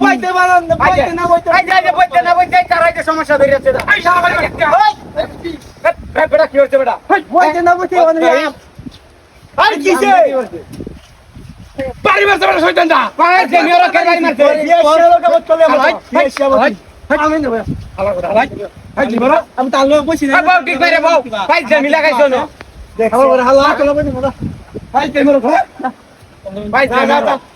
বইতে বানান বইতে না বইতে এই যে না বইতে তারাই সমস্যা ধরেছে এই শালা বাড়ি বেটা কি হচ্ছে বেটা বইতে না বইতে আর কিসে বাড়ি মারছে বেটা শয়তান দা পায়ে যে কে বাড়ি মারছে আমি নেব হালা কথা ভাই ভাই কি আমি তার লোক বসি না বাবা ঠিক ভাই হালা ভাই ভাই আচ্ছা ভাই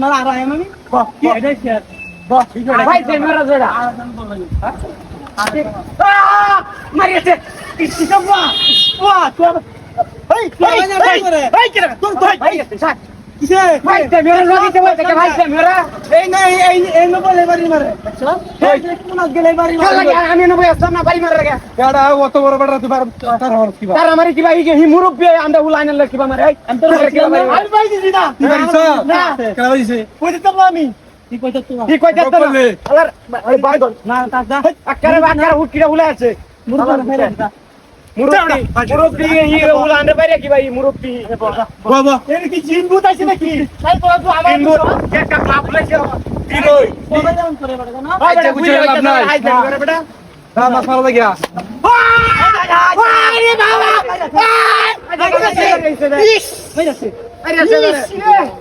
মারা আর আয় আমি। মারিয়েছে। ওয়া তো আচ্ছা। আমি নবই আসলাম না বাড়ি মারা লাগে অত বড় বড় তুই তার হর কি তার আমার কিবা এই হি মুরব্বি আন্দা উলাইন লাগে কিবা মারে। আমি তোর কিবা মারে। আমি ভাই দিছি না। তুই না। কেন ভাইছে কইতে তো আমি? কি কইতে তো আলার না আকারে আছে। মুরব্বি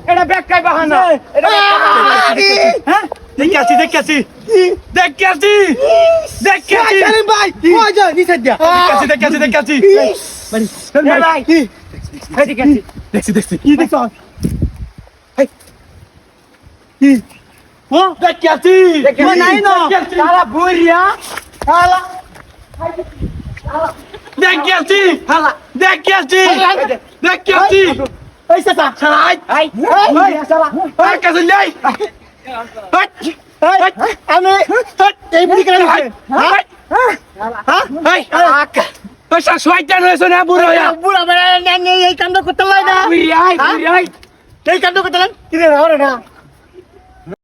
এটা ব্যাখ্যায় বাহানা হ্যাঁ দেখি আছি দেখি আছি দেখি আছি দেখি আছি ভাই ওই যা নিচে যা দেখি আছি দেখি আছি দেখি আছি ভাই এদিকে আসি দেখছি দেখছি কি দেখছ কি ও দেখি আছি আসি। নাই না সারা বুড়িয়া হালা দেখি আছি হালা দেখি আছি দেখি আছি এই সালা কাছে যাই আমি এই বুড়ি কেন হ্যাঁ? হ্যাঁ? ওই শয়তান হয়েছে না বুড়ো হইয়া বুড়া বেড়া এই কাণ্ড করতে লাই না। এই কাণ্ড করতে লাই কি রে না।